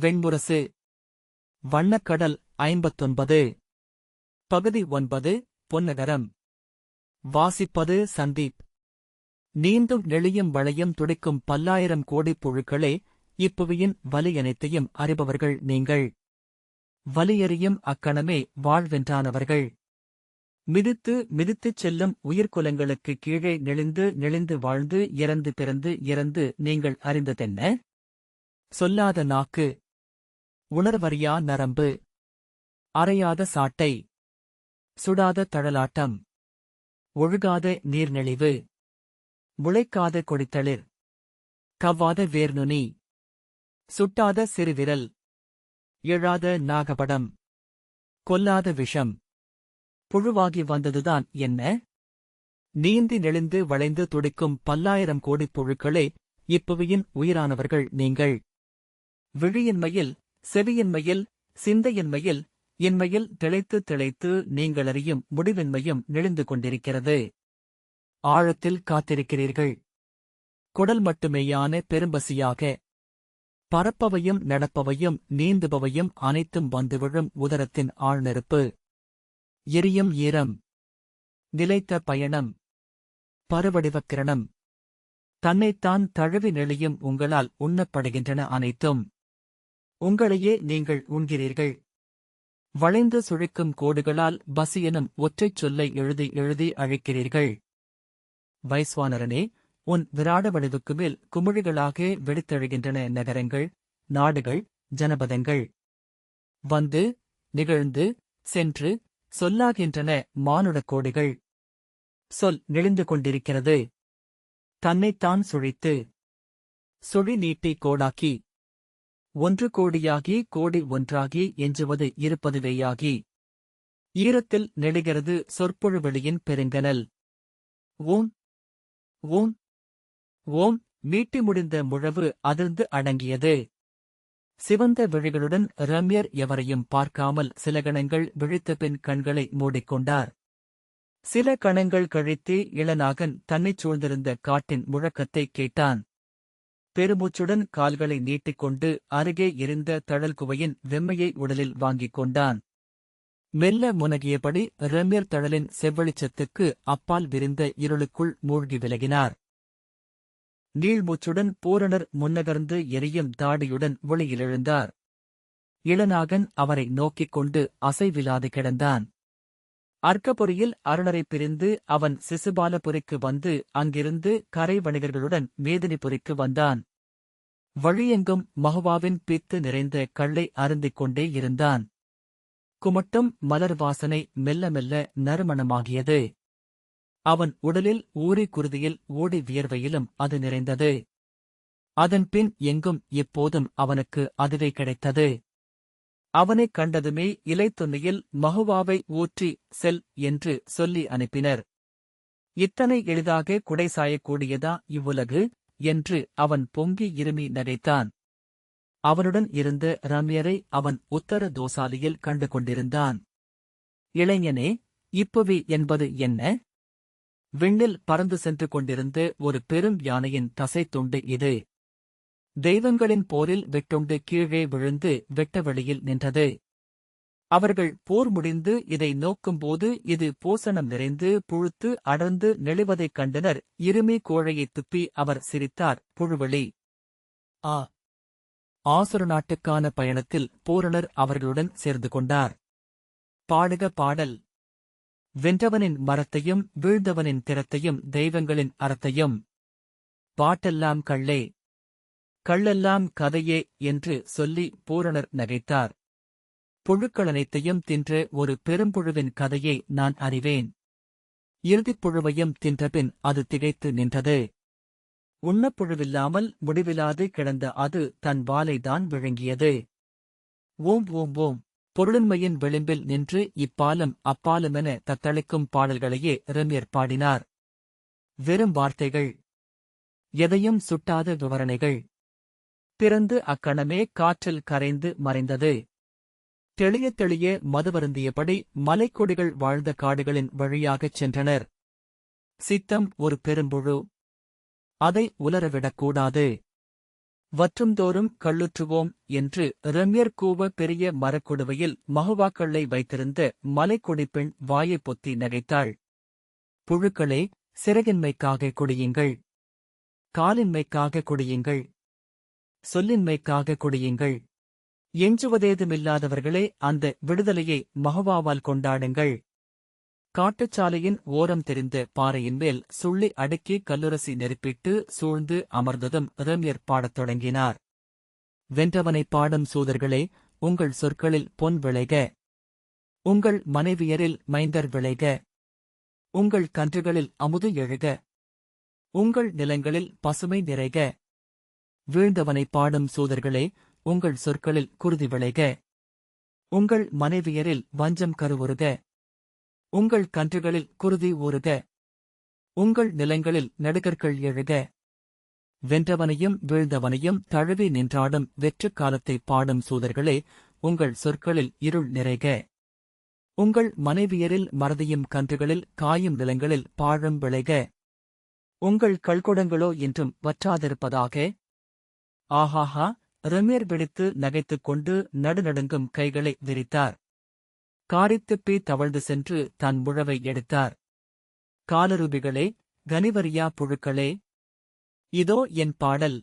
வெண்முரசு வண்ணக்கடல் ஐம்பத்தொன்பது. பகுதி ஒன்பது பொன்னகரம். வாசிப்பது சந்தீப். நீந்தும் நெளியும் வளையும் துடிக்கும் பல்லாயிரம் கோடிப் புழுக்களே இப்புவியின் வலியனைத்தையும் அறிபவர்கள் நீங்கள். வலியறியும் அக்கணமே வாழ்வென்றானவர்கள். மிதித்து மிதித்துச் செல்லும் உயிர்க்குலங்களுக்கு கீழே நெளிந்து நெளிந்து வாழ்ந்து இறந்து பிறந்து இறந்து நீங்கள் அறிந்ததென்ன? சொல்லாத நாக்கு. உணர்வறியா நரம்பு. அறையாத சாட்டை. சுடாத தழலாட்டம். ஒழுகாத நீர்நெளிவு. முளைக்காத கொடித்தளிர். கவ்வாத வேர்நுனி. சுட்டாத சிறுவிரல். எழாத நாகபடம். கொல்லாத விஷம். புழுவாகி வந்ததுதான் என்ன? நீந்தி நெளிந்து வளைந்து துடிக்கும் பல்லாயிரம் கோடிப் புழுக்களே இப்புவியின் உயிரானவர்கள் நீங்கள். விழியின்மையில் செவியின்மையில் சிந்தையின்மையில் இன்மையில் திளைத்து திளைத்து நீங்களறியும் முடிவின்மையும் நெளிந்து கொண்டிருக்கிறது. ஆழத்தில் காத்திருக்கிறீர்கள். குடல் மட்டுமேயான பெரும்பசியாக பறப்பவையும் நடப்பவையும் நீந்துபவையும் அனைத்தும் வந்துவிழும் உதரத்தின் ஆழ்நெருப்பு. எரியும் ஈரம் நிலைத்த பயணம் பருவடிவக் கிரணம் தன்னைத்தான் தழுவி நெளியும் உங்களால் உண்ணப்படுகின்றன அனைத்தும். உங்களையே நீங்கள் உண்கிறீர்கள். வளைந்து சுழிக்கும் கோடுகளால் பசி எனும் ஒற்றைச் சொல்லை எழுதி எழுதி அழைக்கிறீர்கள். வைஸ்வானரனே உன் விராட வடிவுக்கு மேல் குமிழிகளாக வெடித்தெழுகின்றன நகரங்கள் நாடுகள் ஜனபதங்கள். வந்து நிகழ்ந்து சென்று சொல்லாகின்றன மானுடக் கோடிகள். சொல் நெளிந்து கொண்டிருக்கிறது. தன்னைத்தான் சுழித்து. சுழி நீட்டி கோடாக்கி. ஒன்று கோடியாகி கோடி ஒன்றாகி எஞ்சுவது இருப்பதுவேயாகி. ஈரத்தில் நெழுகிறது சொற்பொழுவெளியின் பெருங்கனல். ஓம். ஓம். ஓம். மீட்டி முடிந்த முழவு அதிர்ந்து அடங்கியது. சிவந்த விழிகளுடன் ரம்யர் எவரையும் பார்க்காமல் சில கணங்கள் விழித்தபின் கண்களை மூடிக்கொண்டார். சில கணங்கள் கழித்து இளநாகன் தன்னைச் சூழ்ந்திருந்த காட்டின் முழக்கத்தை கேட்டான். பெருமூச்சுடன் கால்களை நீட்டிக்கொண்டு அருகே இருந்த தழல் குவையின் வெம்மையை உடலில் வாங்கிக் கொண்டான். மெல்ல முனகியபடி ரெம்மியர் தழலின் செவ்வெளிச்சத்துக்கு அப்பால் விரிந்த இருளுக்குள் மூழ்கி விலகினார். நீள்மூச்சுடன் பூரணர் முன்னகர்ந்து எரியும் தாடியுடன் ஒளியிலெழுந்தார் இளநாகன் அவரை நோக்கிக் கொண்டு அசைவிலாது கிடந்தான். அர்க்கபுரியில் அருணரை பிரிந்து அவன் சிசுபாலபுரிக்கு வந்து அங்கிருந்து கரை வணிகர்களுடன் மேதினிபுரிக்கு வந்தான். வழியெங்கும் மகுவாவின் பித்து நிறைந்த கள்ளை அருந்திக் கொண்டே இருந்தான். குமட்டும் மலர் வாசனை மெல்ல மெல்ல நறுமணமாகியது. அவன் உடலில் ஊறி குருதியில் ஓடி வியர்வையிலும் அது நிறைந்தது. அதன்பின் எங்கும் எப்போதும் அவனுக்கு அதுவே கிடைத்தது. அவனைக் கண்டதுமே இலைத்துண்ணியில் மகுவாவை ஊற்றி செல் என்று சொல்லி அனுப்பினர். இத்தனை எளிதாக குடை சாயக்கூடியதா இவ்வுலகு? என்று அவன் பொங்கி இருமி நகைத்தான் அவனுடன் இருந்த ரம்யரை அவன் உத்தர தோசாலியில் கண்டு கொண்டிருந்தான். இளைஞனே இப்பவி என்பது என்ன? விண்ணில் பறந்து சென்று கொண்டிருந்த ஒரு பெரும் யானையின் தசைத்துண்டு இது. தெய்வங்களின் போரில் வெட்டுண்டு கீழே விழுந்து வெட்டவெளியில் நின்றது. அவர்கள் போர் முடிந்து இதை நோக்கும்போது இது பூசணம் நிறைந்து புழுத்து அடர்ந்து நெளிவதைக் கண்டனர். இருமி கோழையைத் துப்பி அவர் சிரித்தார். புழுவெளி ஆ. ஆசுர நாட்டுக்கான பயணத்தில் பூரணர் அவர்களுடன் சேர்ந்து கொண்டார். பாடுக பாடல். வென்றவனின் மரத்தையும் வீழ்ந்தவனின் திறத்தையும் தெய்வங்களின் அறத்தையும். பாட்டெல்லாம் கள்ளே. கள்ளெல்லாம் கதையே என்று சொல்லி பூரணர் நகைத்தார். புழுக்களனைத்தையும் தின்ற ஒரு பெரும்புழுவின் கதையை நான் அறிவேன். இறுதிப் புழுவையும் தின்றபின் அது திகைத்து நின்றது. உண்ணப்புழுவில்லாமல் முடிவிலாது கிடந்த அது தன் வாலைதான் விழுங்கியது. ஓம் ஓம் ஓம். பொருளின்மையின் விளிம்பில் நின்று இப்பாலும் அப்பாலுமென தத்தளிக்கும் பாடல்களையே ரம்யர் பாடினார். வெறும் வார்த்தைகள். எதையும் சுட்டாத விவரணைகள். பிறந்து அக்கணமே காற்றில் கரைந்து மறைந்தது. தெளிய தெளிய மதுவருந்தியபடி மலைக்கொடிகள் வாழ்ந்த காடுகளின் வழியாகச் சென்றனர். சித்தம் ஒரு பெரும்புழு. அதை உலரவிடக்கூடாது வற்றும்தோறும் கள்ளுற்றுவோம் என்று ரம்யர் கூவ பெரிய மரக்குடுவையில் மகுவாக்களை வைத்திருந்த மலைக்குடிப்பெண் வாயைப் பொத்தி நகைத்தாள். புழுக்களே சிறகின்மைக்காக குடியுங்கள். காலின்மைக்காக குடியுங்கள். சொல்லின்மைக்காக குடியுங்கள். எஞ்சுவதேதுமில்லாதவர்களே அந்த விடுதலையை மகவாவால் கொண்டாடுங்கள். காட்டுச்சாலையின் ஓரம் தெரிந்த பாறையின் மேல் சுள்ளி அடுக்கி கல்லுரசி நெருப்பிட்டு சூழ்ந்து அமர்ந்ததும் ரம்யர் பாடத் தொடங்கினார். வென்றவனைப் பாடும் சூதர்களே உங்கள் சொற்களில் பொன் விளைக. உங்கள் மனைவியரில் மைந்தர் விளைக. உங்கள் கன்றுகளில் அமுது எழுக. உங்கள் நிலங்களில் பசுமை நிறைக. வீழ்ந்தவனைப் பாடும் சூதர்களே உங்கள் சொற்களில் குருதி விளைக. உங்கள் மனைவியரில் வஞ்சம் கருவுறுக. உங்கள் கன்றுகளில் குருதி ஊறுக. உங்கள் நிலங்களில் நடுகர்கள் எழுக. வென்றவனையும் வீழ்ந்தவனையும் தழுவி நின்றாடும் வெற்றுக் காலத்தை பாடும் சூதர்களே உங்கள் சொற்களில் இருள் நிறைக. உங்கள் மனைவியரில் மறதியும் கன்றுகளில் காயும் நிலங்களில் பாழும் விளைக. உங்கள் கல்குடங்களோ என்றும் வற்றாதிருப்பதாக. ஆஹாஹா ரமீர் வெடித்து நகைத்துக் கொண்டு நடுநடுங்கும் கைகளை விரித்தார். காரித்துப்பி தவழ்ந்து சென்று தன் முழவை எடுத்தார். காலருபிகளே கனிவரியா புழுக்களே இதோ என் பாடல்.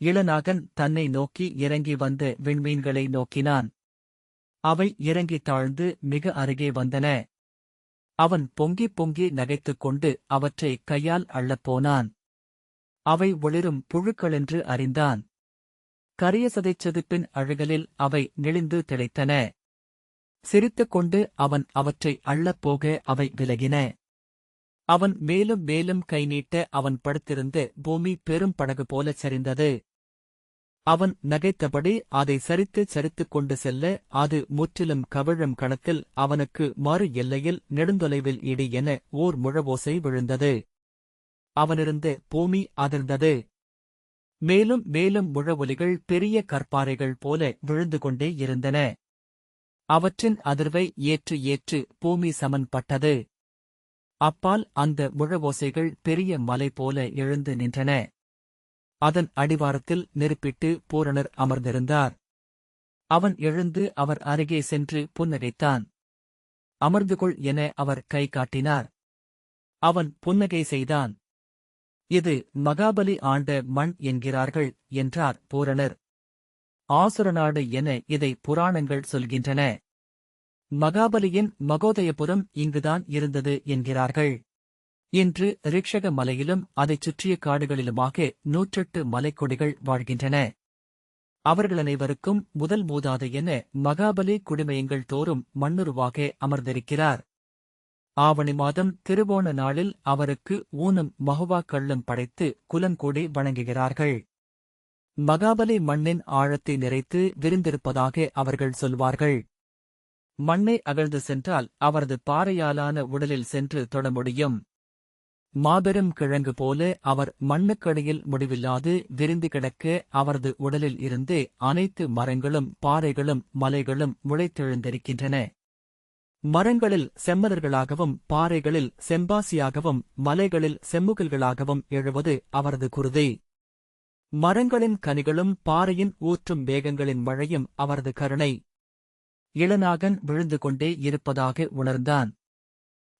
இளநாகன் தன்னை நோக்கி இறங்கி வந்த விண்மீன்களை நோக்கினான். அவை இறங்கி தாழ்ந்து மிக அருகே வந்தன. அவன் பொங்கி பொங்கி நகைத்துக் கொண்டு அவற்றை கையால் அள்ளப் போனான். அவை ஒளிரும் புழுக்களென்று அறிந்தான். கரிய சதைச்சதுப்பின் அழுகலில் அவை நெளிந்து திளைத்தன. சிரித்துக் கொண்டு அவன் அவற்றை அள்ளப் போக அவை விலகின. அவன் மேலும் மேலும் கை நீட்ட அவன் படுத்திருந்த பூமி பெரும் படகு போலச் சரிந்தது. அவன் நகைத்தபடி அதை சரித்து சரித்துக் கொண்டு செல்ல அது முற்றிலும் கவிழும் கணத்தில் அவனுக்கு மறு எல்லையில் நெடுந்தொலைவில் இடி என ஓர் முழவோசை விழுந்தது. அவனிருந்து பூமி அதிர்ந்தது. மேலும் மேலும் முழவொலிகள் பெரிய கற்பாறைகள் போல விழுந்து கொண்டே இருந்தன. அவற்றின் அதிர்வை ஏற்று ஏற்று பூமி சமன்பட்டது. அப்பால் அந்த முழவோசைகள் பெரிய மலை போல எழுந்து நின்றன. அதன் அடிவாரத்தில் நெருப்பிட்டு பூரணர் அமர்ந்திருந்தார். அவன் எழுந்து அவர் அருகே சென்று புன்னகைத்தான். அமர்ந்து கொள் என அவர் கை காட்டினார். அவன் புன்னகை செய்தான். இது மகாபலி ஆண்ட மண் என்கிறார்கள் என்றார் பூரணர். ஆசுரநாடு என இதை புராணங்கள் சொல்கின்றன. மகாபலியின் மகோதயபுரம் இங்குதான் இருந்தது என்கிறார்கள். இன்று ரிக்ஷக மலையிலும் அதைச் சுற்றிய காடுகளிலுமாக நூற்றெட்டு மலைக்கொடிகள் வாழ்கின்றன. அவர்கள் அனைவருக்கும் முதல் மூதாது என மகாபலி குடிமயங்கள் தோறும் மண்ணுருவாக அமர்ந்திருக்கிறார். ஆவணி மாதம் திருவோண நாளில் அவருக்கு ஊனும் மகுவா கள்ளும் படைத்து குலங்கூடி வணங்குகிறார்கள். மகாபலி மண்ணின் ஆழத்தை நிறைத்து விரிந்திருப்பதாக அவர்கள் சொல்வார்கள். மண்ணை அகழ்ந்து சென்றால் அவரது பாறையாலான உடலில் சென்று தொட முடியும். மாபெரும் கிழங்கு போல அவர் மண்ணுக்கடியில் முடிவில்லாது விரிந்து கிடக்க அவரது உடலில் இருந்து அனைத்து மரங்களும் பாறைகளும் மலைகளும் முளைத்தெழுந்திருக்கின்றன. மரங்களில் செம்மலர்களாகவும் பாறைகளில் செம்பாசியாகவும் மலைகளில் செம்முகல்களாகவும் எழுவது அவரது குருதை. மரங்களின் கனிகளும் பாறையின் ஊற்றும் வேகங்களின் மழையும் அவரது கருணை. இளநாகன் விழுந்து கொண்டே இருப்பதாக உணர்ந்தான்.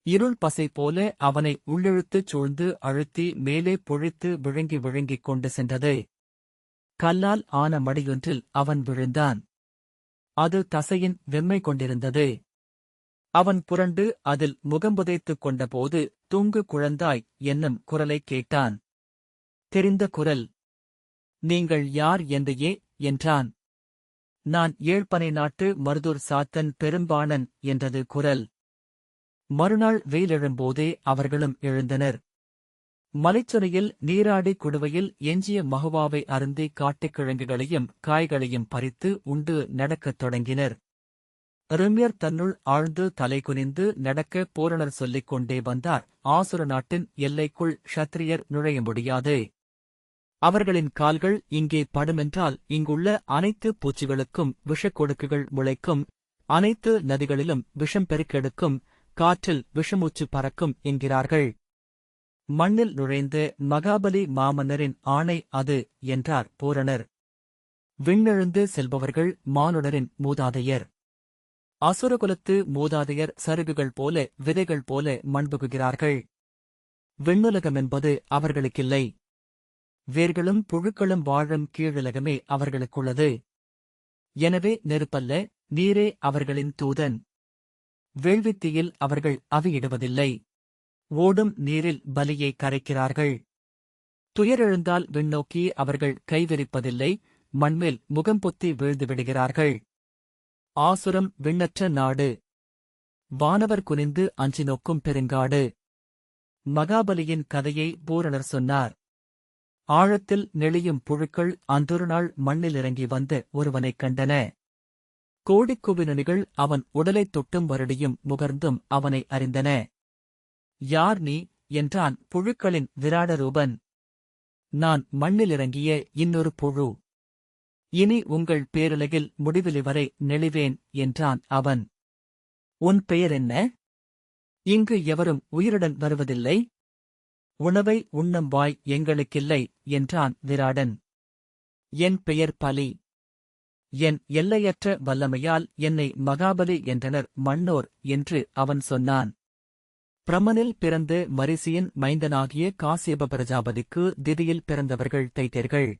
இருள் பசை போல அவனை உள்ளிழுத்துச் சூழ்ந்து அழுத்தி மேலே பொழித்து விழுங்கி விழுங்கிக் கொண்டு சென்றது. கல்லால் ஆன மடியொன்றில் அவன் விழுந்தான். அது தசையின் வெம்மை கொண்டிருந்தது. அவன் புரண்டு அதில் முகம்புதைத்துக் கொண்டபோது தூங்கு குழந்தாய் என்னும் குரலைக் கேட்டான். தெரிந்த குரல் நீங்கள் யார் என்றையே என்றான். நான் ஏழ்பனை நாட்டு மருதூர் சாத்தன் பெரும்பாணன் என்றது குரல். மறுநாள் வெயிலெழும்போதே அவர்களும் எழுந்தனர். மலைச்சுனையில் நீராடி குடுவையில் எஞ்சிய மகுவாவை அருந்தி காட்டுக் கிழங்குகளையும் காய்களையும் பறித்து உண்டு நடக்கத் தொடங்கினர். ரிம்யர் தன்னுள் ஆழ்ந்து தலை குனிந்து நடக்க பூரணர் சொல்லிக் கொண்டே வந்தார். ஆசுர நாட்டின் எல்லைக்குள் ஷத்திரியர் நுழைய முடியாது. அவர்களின் கால்கள் இங்கே படுமென்றால் இங்குள்ள அனைத்து பூச்சிகளுக்கும் விஷக் கொடுக்குகள் முளைக்கும். அனைத்து நதிகளிலும் விஷம் பெருக்கெடுக்கும் காற்றில் விஷமூச்சு பறக்கும் என்கிறார்கள். மண்ணில் நுழைந்து மகாபலி மாமன்னரின் ஆணை அது என்றார் பூரணர். விண்ணெழுந்து செல்பவர்கள் மானுடரின் மூதாதையர். அசுரகுலத்து மூதாதையர் சருகுகள் போல விதைகள் போல மண்புகுகிறார்கள். விண்ணுலகமென்பது அவர்களுக்கில்லை. வேர்களும் புழுக்களும் வாழும் கீழுலகமே அவர்களுக்குள்ளது. எனவே நெருப்பல்ல நீரே அவர்களின் தூதன். வேள்வித்தியில் அவர்கள் அவியிடுவதில்லை. ஓடும் நீரில் பலியை கரைக்கிறார்கள். துயரெழுந்தால் விண்ணோக்கி அவர்கள் கைவிரிப்பதில்லை மண்மேல் முகம் பொத்தி வீழ்ந்து விடுகிறார்கள். ஆசுரம் விண்ணற்ற நாடு. வானவர் குனிந்து அஞ்சி நோக்கும் பெருங்காடு. மகாபலியின் கதையை பூரணர் சொன்னார். ஆழத்தில் நெளியும் புழுக்கள் அன்றொரு நாள் மண்ணில் இறங்கி வந்த ஒருவனைக் கண்டன. கோடிக்குவினணிகள் அவன் உடலைத் தொட்டும் வருடியும் முகர்ந்தும் அவனை அறிந்தன. யார் நீ? என்றான் புழுக்களின் விராட ரூபன். நான் மண்ணில் இறங்கிய இன்னொரு புழு. இனி உங்கள் பேருலகில் முடிவிலி வரை நெளிவேன் என்றான் அவன். உன் பெயர் என்ன? இங்கு எவரும் உயிருடன் வருவதில்லை? உணவை உண்ணும் வாய் எங்களுக்கில்லை என்றான் விராடன். என் பெயர் பலி. என் எல்லையற்ற வல்லமையால் என்னை மகாபலி என்றனர் மன்னோர் என்று அவன் சொன்னான். பிரமனில் பிறந்து மரிசியின் மைந்தனாகிய காசியப பிரஜாபதிக்கு திதியில் பிறந்தவர்கள் தைத்தர்கள்.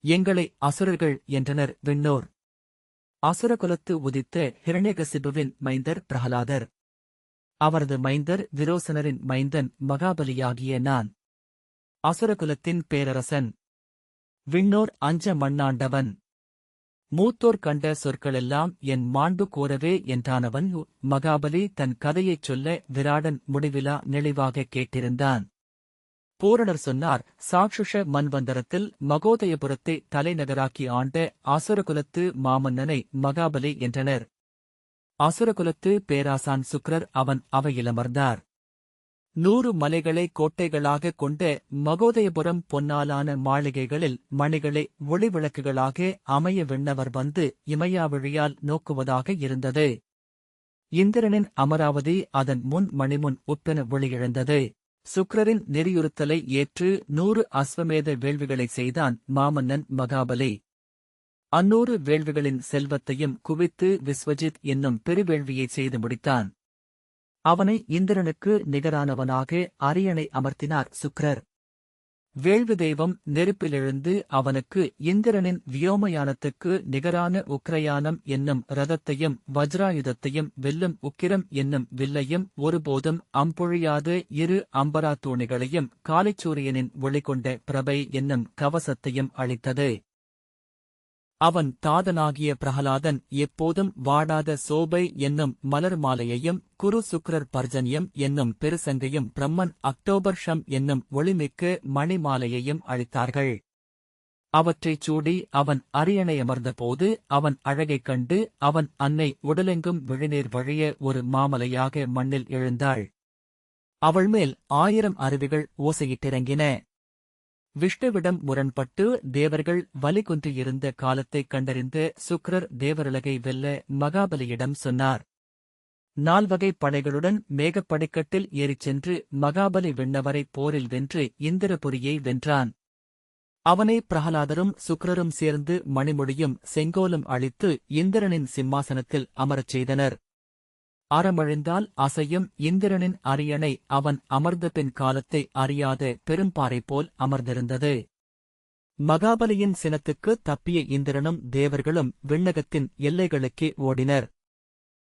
எங்களை அசுரர்கள் என்றனர் விண்ணோர். அசுரகுலத்து உதித்த ஹிரண்யகசிபுவின் மைந்தர் பிரகலாதர். அவரது மைந்தர் விரோசனரின் மைந்தன் மகாபலியாகிய நான். அசுரகுலத்தின் பேரரசன். விண்ணோர் அஞ்ச மண்ணாண்டவன். மூத்தோர் கண்ட சொற்களெல்லாம் என் மாண்பு கோரவே என்றானவன். மகாபலி தன் கதையைச் சொல்ல விராடன் முடிவிலா நெளிவாக கேட்டிருந்தான். பூரணர் சொன்னார் சாக்ஷுஷ மன்வந்தரத்தில் மகோதயபுரத்தை தலைநகராக்கி ஆண்ட அசுரகுலத்து மாமன்னனை மகாபலி என்றனர். அசுரகுலத்து பேராசான் சுக்ரர் அவன் அவையிலமர்ந்தார். நூறு மலைகளை கோட்டைகளாகக் கொண்ட மகோதயபுரம் பொன்னாலான மாளிகைகளில் மணிகளை ஒளிவிளக்குகளாக அமைய விண்ணவர் வந்து இமயாவழியால் நோக்குவதாக இருந்தது. இந்திரனின் அமராவதி அதன் முன் மணிமுன் உப்பென ஒளியிழந்தது. சுக்ரரின் நெறியுறுத்தலை ஏற்று நூறு அஸ்வமேத வேள்விகளை செய்தான் மாமன்னன் மகாபலி. அந்நூறு வேள்விகளின் செல்வத்தையும் குவித்து விஸ்வஜித் என்னும் பெருவேள்வியை செய்து முடித்தான். அவனை இந்திரனுக்கு நிகரானவனாக அரியணை அமர்த்தினார் சுக்ரர் வேள்வி தெய்வம் நெருப்பிலெழுந்து அவனுக்கு இந்திரனின் வியோமயானத்துக்கு நிகரான உக்ரயானம் என்னும் ரதத்தையும் வஜ்ராயுதத்தையும் வெல்லும் உக்கிரம் என்னும் வில்லையும் ஒருபோதும் அம்பொழியாத இரு அம்பராத்தூணிகளையும் காலிச்சூரியனின் காலைச்சூரியனின் ஒளிகொண்ட பிரபை என்னும் கவசத்தையும் அளித்தது அவன் தாதனாகிய பிரகலாதன் எப்போதும் வாடாத சோபை என்னும் மலர் மாலையையும் குரு சுக்ரர் பர்ஜன்யம் என்னும் பெருசங்கையும் பிரம்மன் அக்டோபர் ஷம் என்னும் ஒளிமிக்க மணிமாலையையும் அளித்தார்கள் அவற்றைச் சூடி அவன் அரியணையமர்ந்தபோது அவன் அழகைக் கண்டு அவன் அன்னை உடலெங்கும் விழிநீர் வழிய ஒரு மாமலையாக மண்ணில் எழுந்தாள். அவள் மேல் ஆயிரம் அருவிகள் ஓசையிட்டிறங்கின. விஷ்ணுவிடம் முரண்பட்டு தேவர்கள் வலிகுன்றியிருந்த காலத்தைக் கண்டறிந்து சுக்ரர் தேவருலகை வெல்ல மகாபலியிடம் சொன்னார். நால்வகை படைகளுடன் மேகப்படைக்கட்டில் ஏறிச் சென்று மகாபலி விண்ணவரை போரில் வென்று இந்திரபுரியை வென்றான். அவனை பிரகலாதரும் சுக்ரரும் சேர்ந்து மணிமொழியும் செங்கோலும் அளித்து இந்திரனின் சிம்மாசனத்தில் அமரச் செய்தனர். அறமழிந்தால் அசையும் இந்திரனின் அரியணை அவன் அமர்ந்தபின் காலத்தை அறியாத பெரும்பாறை போல் அமர்ந்திருந்தது. மகாபலியின் சினத்துக்கு தப்பிய இந்திரனும் தேவர்களும் விண்ணகத்தின் எல்லைகளுக்கே ஓடினர்.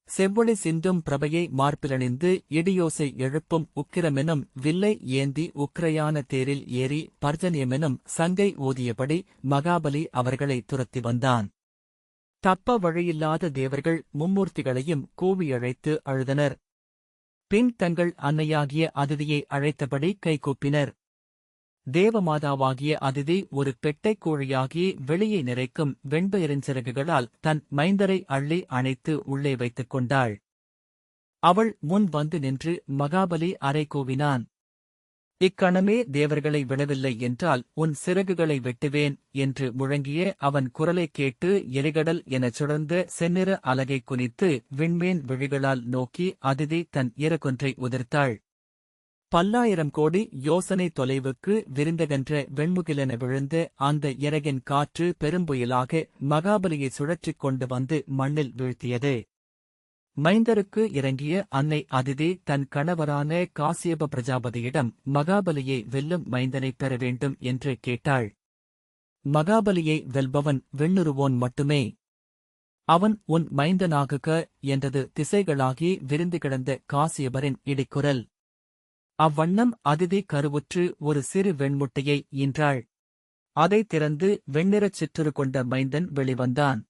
செவ்வொளி சிந்தும் பிரபையை மார்பிலணிந்து இடியோசை எழுப்பும் உக்கிரமெனும் வில்லை ஏந்தி உக்ரையான தேரில் ஏறி பர்ஜனியமெனும் சங்கை ஓதியபடி மகாபலி அவர்களை துரத்தி வந்தான். தப்ப வழியில்லாத தேவர்கள் மும்மூர்த்திகளையும் கூவியழைத்து அழுதனர். பின் தங்கள் அன்னையாகிய அதிதியை அழைத்தபடி கைகூப்பினர் தேவமாதாவாகிய அதிதி ஒரு பெட்டைக் கோழியாகி வெளியே நிறைக்கும் வெண்பெயரின் சிறகுகளால் தன் மைந்தரை அள்ளி அணைத்து உள்ளே வைத்துக் கொண்டாள். அவள் முன் வந்து நின்று மகாபலி அறை கூவினான். இக்கணமே தேவர்களை விடவில்லை என்றால் உன் சிறகுகளை வெட்டுவேன் என்று முழங்கிய அவன் குரலைக் கேட்டு எரிகடல் எனச் சுழந்த செந்நிற அலகை குனித்து விண்மேன் விழிகளால் நோக்கி அதிதி தன் இறக்கொன்றை உதிர்த்தாள். பல்லாயிரம் கோடி யோசனை தொலைவுக்கு விருந்தகன்ற வெண்முகிலென விழுந்த அந்த இறகின் காற்று பெரும்புயலாக மகாபலியை சுழற்றிக் கொண்டு வந்து மண்ணில் வீழ்த்தியது. மைந்தருக்கு இறங்கிய அன்னை அதிதி தன் கணவரான காசியப பிரஜாபதியிடம் மகாபலியை வெல்லும் மைந்தனைப் பெற வேண்டும் என்று கேட்டாள். மகாபலியை வெல்பவன் வெண்ணுருவோன் மட்டுமே. அவன் உன் மைந்தனாகுக என்றது திசைகளாகி விரிந்து கிடந்த காசியபரின் இடிக்குரல். அவ்வண்ணம் அதிதி கருவுற்று ஒரு சிறு வெண்முட்டையை ஈன்றாள். அதைத் திறந்து வெண்ணிறச் சிற்றுரு கொண்ட மைந்தன் வெளிவந்தான்.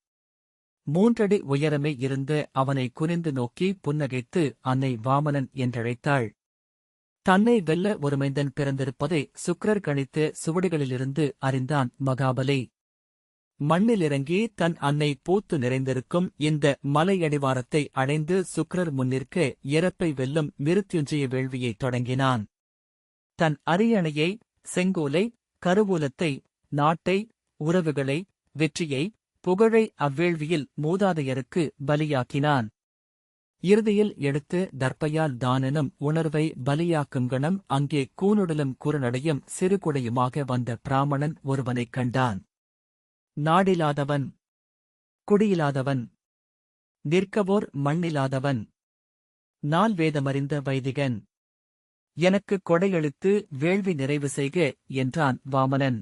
மூன்றடி உயரமே இருந்த அவனை குனிந்து நோக்கி புன்னகைத்து அன்னை வாமனன் என்றழைத்தாள். தன்னை வெல்ல ஒரு மைந்தன் பிறந்திருப்பதை சுக்ரர் கணித்த சுவடுகளிலிருந்து அறிந்தான் மகாபலி. மண்ணிலிறங்கி தன் அன்னை பூத்து நிறைந்திருக்கும் இந்த மலையடிவாரத்தை அடைந்து சுக்ரர் முன்னிற்க இறப்பை வெல்லும் மிருத்யுஞ்சய வேள்வியைத் தொடங்கினான். தன் அரியணையை செங்கோலை கருவூலத்தை நாட்டை உறவுகளை வெற்றியை புகழை அவ்வேள்வியில் மூதாதையருக்கு பலியாக்கினான். இறுதியில் எடுத்து தர்ப்பையால் தானெனும் உணர்வை பலியாக்கும் கணம் அங்கே கூனுடலும் குறுநடையும் சிறுகுடையுமாக வந்த பிராமணன் ஒருவனைக் கண்டான். நாடிலாதவன். குடியிலாதவன். நிற்கவோர் மண்ணிலாதவன். நால் வேதமறிந்த வைதிகன். எனக்கு கொடையெழுத்து வேள்வி நிறைவு செய்க என்றான் வாமனன்.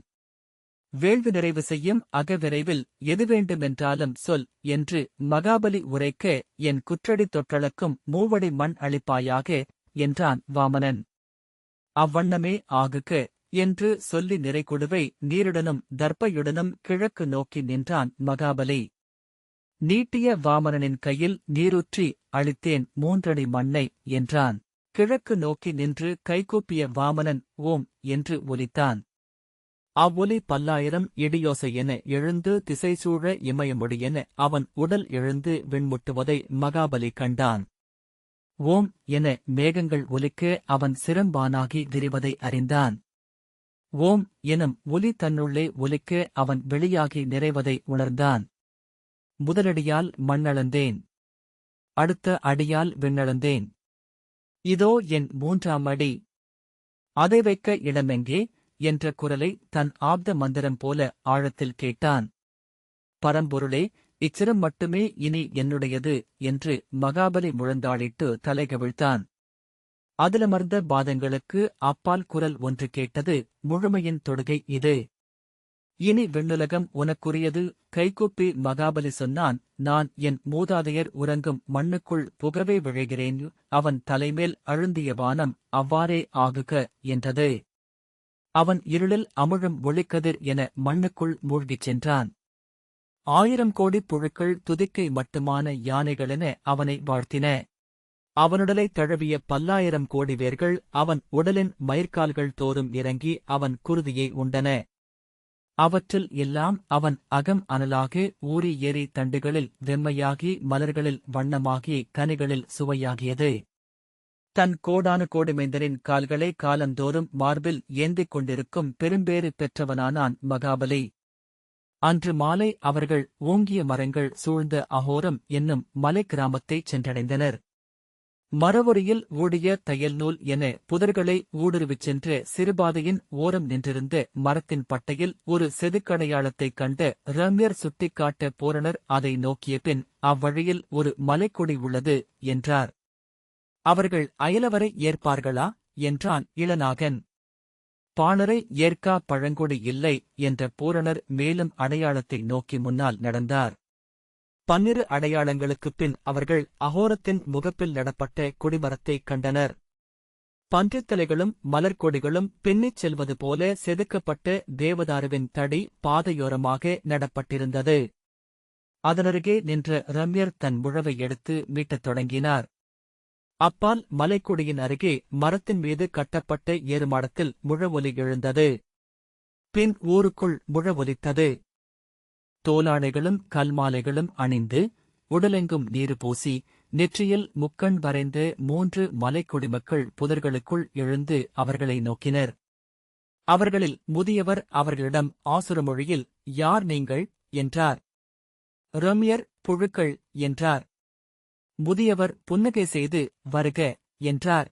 வேள்வி நிறைவு செய்யும் அகவிரைவில் எது வேண்டுமென்றாலும் சொல் என்று மகாபலி உரைக்க என் குற்றடி தொற்றளக்கும் மூவடி மண் அளிப்பாயாக என்றான் வாமனன். அவ்வண்ணமே ஆகுக என்று சொல்லி நிறைக்குடுவை நீருடனும் தர்ப்பையுடனும் கிழக்கு நோக்கி நின்றான் மகாபலி. நீட்டிய வாமனனின் கையில் நீருற்றி அளித்தேன் மூன்றடி மண்ணை என்றான். கிழக்கு நோக்கி நின்று கைகூப்பிய வாமனன் ஓம் என்று ஒலித்தான். அவ்வொலி பல்லாயிரம் இடியோசை என எழுந்து திசைசூழ என அவன் உடல் எழுந்து விண்முட்டுவதை மகாபலி கண்டான். ஓம் என மேகங்கள் ஒலிக்க அவன் சிறம்பானாகி விரிவதை அறிந்தான். ஓம் எனும் ஒலி தன்னுள்ளே ஒலிக்க அவன் வெளியாகி நிறைவதை உணர்ந்தான். முதலடியால் மண்ணளந்தேன். அடுத்த அடியால் விண்ணளந்தேன். இதோ என் மூன்றாம் அடி. அதை வைக்க இடமெங்கே என்ற குரலை தன் ஆப்த மந்திரம் போல ஆழத்தில் கேட்டான். பரம்பொருளே இச்சிரம் மட்டுமே இனி என்னுடையது என்று மகாபலி முழந்தாளிட்டு தலைகவிழ்த்தான். அதிலமர்ந்த பாதங்களுக்கு அப்பால் குரல் ஒன்று கேட்டது முழுமையின் தொடுகை இது. இனி விண்ணுலகம் உனக்குரியது கைகூப்பி மகாபலி சொன்னான். நான் என் மூதாதையர் உறங்கும் மண்ணுக்குள் புகவே விழைகிறேன். அவன் தலைமேல் அழுந்திய வானம் அவ்வாறே ஆகுக என்றது. அவன் இருளில் அமுழும் ஒளிக்கதிர் என மண்ணுக்குள் மூழ்கிச் சென்றான். ஆயிரம் கோடி புழுக்கள் துதிக்கை மட்டுமான யானைகளென அவனை வாழ்த்தின. அவனுடலை தழுவிய பல்லாயிரம் கோடி வேர்கள் அவன் உடலின் மயிர்கால்கள் தோறும் இறங்கி அவன் குருதியை உண்டன. அவற்றில் எல்லாம் அவன் அகம் அனலாக ஊறி ஏறி தண்டுகளில் வெம்மையாகி மலர்களில் வண்ணமாகி கனிகளில் சுவையாகியது. தன் கோடானு கோடிமைந்தரின் கால்களை காலந்தோறும் மார்பில் ஏந்திக் கொண்டிருக்கும் பெரும்பேறு பெற்றவனானான் மகாபலி. அன்று மாலை அவர்கள் ஓங்கிய மரங்கள் சூழ்ந்த அகோரம் என்னும் மலை கிராமத்தைச் சென்றடைந்தனர். மரவொரியில் ஊடிய தையல் நூல் என புதர்களை ஊடுருவிச் சென்ற சிறுபாதையின் ஓரம் நின்றிருந்த மரத்தின் பட்டையில் ஒரு செதுக்கடையாளத்தைக் கண்ட ரம்யர் சுட்டிக்காட்ட போரணர் அதை நோக்கிய பின் அவ்வழியில் ஒரு மலைக்கொடி உள்ளது என்றார். அவர்கள் அயலவரை ஏற்பார்களா? என்றான் இளநாகன். பாணரை ஏற்கா பழங்கொடி இல்லை என்ற பூரணர் மேலும் அடையாளத்தை நோக்கி முன்னால் நடந்தார். பன்னிரு அடையாளங்களுக்குப் பின் அவர்கள் அகோரத்தின் முகப்பில் நடப்பட்ட குடிமரத்தைக் கண்டனர். பன்றித்தலைகளும் மலர்கொடிகளும் பின்னிச் செல்வது போல செதுக்கப்பட்ட தேவதாருவின் தடி பாதையோரமாக நடப்பட்டிருந்தது. அதனருகே நின்ற ரம்யர் தன் முழவை எடுத்து மீட்டத் தொடங்கினார். அப்பால் மலைக்குடியின் அருகே மரத்தின் மீது கட்டப்பட்ட ஏறுமாடத்தில் முழவொலி எழுந்தது. பின் ஊருக்குள் முழவொலித்தது. தோலாடைகளும் கல்மாலைகளும் அணிந்து உடலெங்கும் நீரு பூசி நெற்றியில் முக்கண் வரைந்த மூன்று மலைக்குடிமக்கள் புதர்களுக்குள் எழுந்து அவர்களை நோக்கினர். அவர்களில் முதியவர் அவர்களிடம் ஆசுர மொழியில் யார் நீங்கள்? என்றார். ரம்யர் புழுக்கள் என்றார். முதியவர் புன்னகை செய்து வருக என்றார்.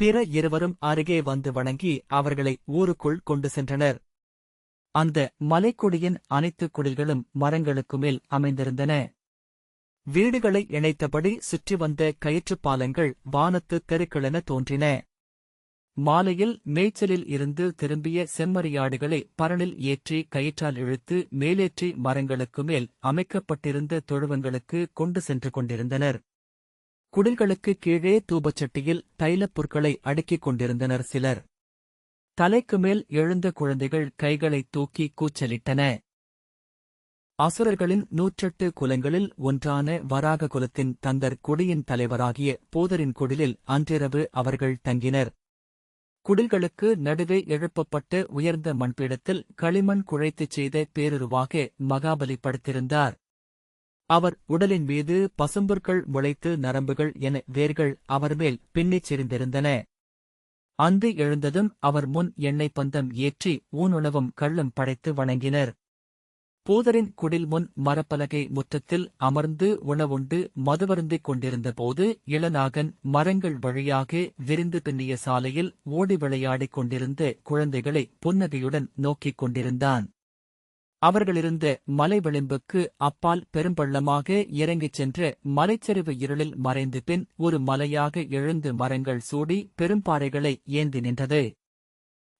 பிற இருவரும் அருகே வந்து வணங்கி அவர்களை ஊருக்குள் கொண்டு சென்றனர். அந்த மலைக்குடியின் அனைத்து குடில்களும் மரங்களுக்கு மேல் அமைந்திருந்தன. வீடுகளை இணைத்தபடி சுற்றி வந்த கயிற்றுப் பாலங்கள் வானத்து தெருக்களென தோன்றின. மாலையில் மேய்ச்சலில் இருந்து திரும்பிய செம்மறியாடுகளை பரணில் ஏற்றி கயிற்றால் இழுத்து மேலேற்றி மரங்களுக்கு மேல் அமைக்கப்பட்டிருந்த தொழுவங்களுக்கு கொண்டு சென்று கொண்டிருந்தனர். குடில்களுக்கு கீழே தூபச்சட்டியில் தைலப் பொருட்களை அடுக்கிக் கொண்டிருந்தனர் சிலர். தலைக்கு மேல் எழுந்த குழந்தைகள் கைகளை தூக்கி கூச்சலிட்டன. அசுரர்களின் நூற்றெட்டு குலங்களில் ஒன்றான வராக குலத்தின் தந்தர் குடியின் தலைவராகிய போதரின் குடிலில் அன்றிரவு அவர்கள் தங்கினர். குடில்களுக்கு நடுவே எழுப்பப்பட்டு உயர்ந்த மண்பீடத்தில் களிமண் குழைத்துச் செய்த பேருருவாக மகாபலி படுத்திருந்தார் அவர் உடலின் மீது பசும்புற்கள் முளைத்து நரம்புகள் என வேர்கள் அவர் மேல் பின்னிச் செறிந்திருந்தன அந்து எழுந்ததும் அவர் முன் எண்ணெய் பந்தம் ஏற்றி ஊனுணவும் கள்ளும் படைத்து வணங்கினர். பூதரின் குடில் முன் மரப்பலகை முற்றத்தில் அமர்ந்து உணவுண்டு மதுவருந்திக் கொண்டிருந்தபோது இளநாகன் மரங்கள் வழியாக விரிந்து பின்னிய சாலையில் ஓடி விளையாடிக் கொண்டிருந்த குழந்தைகளை புன்னகையுடன் நோக்கிக் கொண்டிருந்தான். அவர்களிருந்த மலை விளிம்புக்கு அப்பால் பெரும்பள்ளமாக இறங்கிச் சென்ற மலைச்சரிவு இருளில் மறைந்து பின் ஒரு மலையாக எழுந்து மரங்கள் சூடி பெரும்பாறைகளை ஏந்தி நின்றது.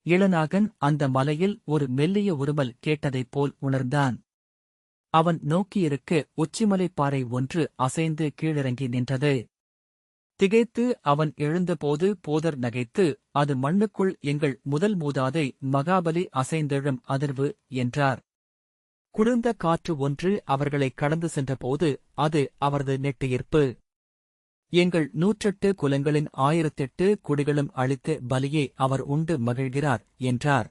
இளநாகன் அந்த மலையில் ஒரு மெல்லிய உருமல் கேட்டதைப் போல் உணர்ந்தான். அவன் நோக்கியிருக்க உச்சிமலைப் பாறை ஒன்று அசைந்து கீழிறங்கி நின்றது. திகைத்து அவன் எழுந்தபோது போதர் நகைத்து அது மண்ணுக்குள் எங்கள் முதல் மூதாதை மகாபலி அசைந்தெழும் அதிர்வு என்றார். குளிர்ந்த காற்று ஒன்று அவர்களை கடந்து சென்றபோது அது அவரது நெட்டியிருப்பு எங்கள் நூற்றெட்டு குலங்களின் ஆயிரத்தெட்டு குடிகளும் அளித்த பலியை அவர் உண்டு மகிழ்கிறார் என்றார்.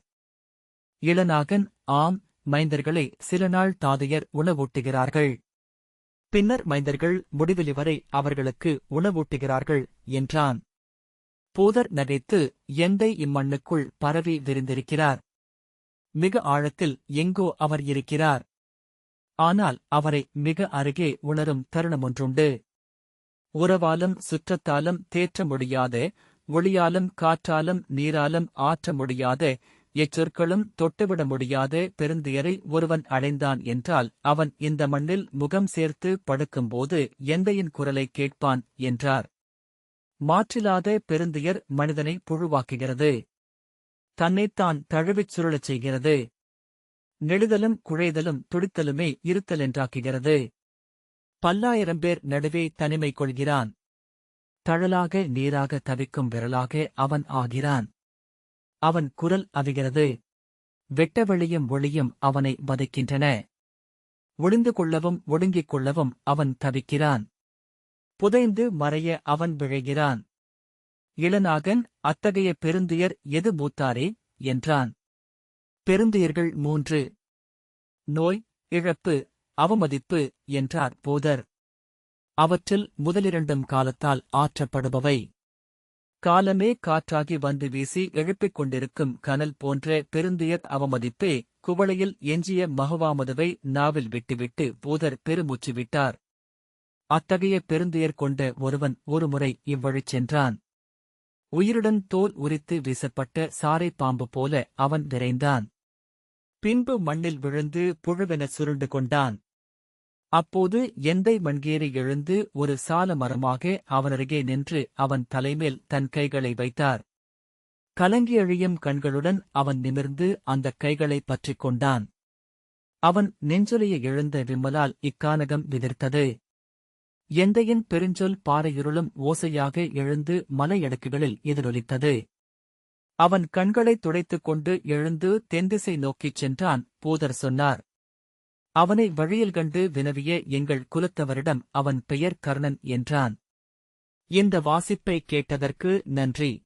இளநாகன் ஆம் மைந்தர்களை சில நாள் தாதையர் உணவூட்டுகிறார்கள். பின்னர் மைந்தர்கள் முடிவிலி வரை அவர்களுக்கு உணவூட்டுகிறார்கள் என்றான். பூதர் நகைத்து எந்தை இம்மண்ணுக்குள் பரவி விரிந்திருக்கிறார்? மிக ஆழத்தில் எங்கோ அவர் இருக்கிறார். ஆனால் அவரை மிக அருகே உணரும் தருணமொன்றுண்டு உறவாலும் சுற்றத்தாலும் தேற்ற முடியாத ஒளியாலும் காற்றாலும் நீராலும் ஆற்ற முடியாத எச்சொற்களும் தொட்டுவிட முடியாத பெருந்தியரை ஒருவன் அடைந்தான் என்றால் அவன் இந்த மண்ணில் முகம் சேர்த்து படுக்கும்போது எந்தையின் குரலை கேட்பான் என்றார். மாற்றிலாத பெருந்தியர் மனிதனை புழுவாக்குகிறது. தன்னைத்தான் தழுவிச் சுருளச் செய்கிறது. நெடுதலும் குழைதலும் துடித்தலுமே இருத்தலென்றாக்குகிறது பல்லாயிரம் பேர் நடுவே தனிமை கொள்கிறான். தழலாக நீராக தவிக்கும் விரலாக அவன் ஆகிறான். அவன் குரல் அவிகிறது. வெட்டவெளியும் ஒளியும் அவனை வதைக்கின்றன. ஒளிந்து கொள்ளவும் ஒடுங்கிக் கொள்ளவும் அவன் தவிக்கிறான். புதைந்து மறைய அவன் விழைகிறான். இளநாகன் அத்தகைய பெருந்தியர் எது மூத்தாரே? என்றான். பெருந்தியர்கள் மூன்று. நோய் இழப்பு அவமதிப்பு என்றார் போதர். அவற்றில் முதலிரண்டும் காலத்தால் ஆற்றப்படுபவை. காலமே காற்றாகி வந்து வீசி எழுப்பிக் கொண்டிருக்கும் கனல் போன்ற பெருந்தியர் அவமதிப்பே குவளையில் எஞ்சிய மகவாமதுவை நாவில் விட்டுவிட்டு பூதர் பெருமூச்சு விட்டார். அத்தகைய பெருந்தியர் கொண்ட ஒருவன் ஒருமுறை இவ்வழிச் சென்றான். உயிருடன் தோல் உரித்து வீசப்பட்ட சாரை பாம்பு போல அவன் விரைந்தான். பின்பு மண்ணில் விழுந்து புழுவென சுருண்டு கொண்டான். அப்போது எந்தை மண்கேறி எழுந்து ஒரு சால மரமாக அவனருகே நின்று அவன் தலைமேல் தன் கைகளை வைத்தார். கலங்கி அழியும் கண்களுடன் அவன் நிமிர்ந்து அந்தக் கைகளை பற்றிக் கொண்டான். அவன் நெஞ்சொலிய எழுந்த விம்மலால் இக்கானகம் விதிர்த்தது. எந்தையின் பெருஞ்சொல் பாறையுருளும் ஓசையாக எழுந்து மலையடுக்குகளில் எதிரொலித்தது. அவன் கண்களைத் துடைத்துக் கொண்டு எழுந்து தென்திசை நோக்கிச் சென்றான் பூதர் சொன்னார். அவனை வழியில் கண்டு வினவிய எங்கள் குலத்தவரிடம் அவன் பெயர் கர்ணன் என்றான். இந்த வாசிப்பை கேட்டதற்கு நன்றி.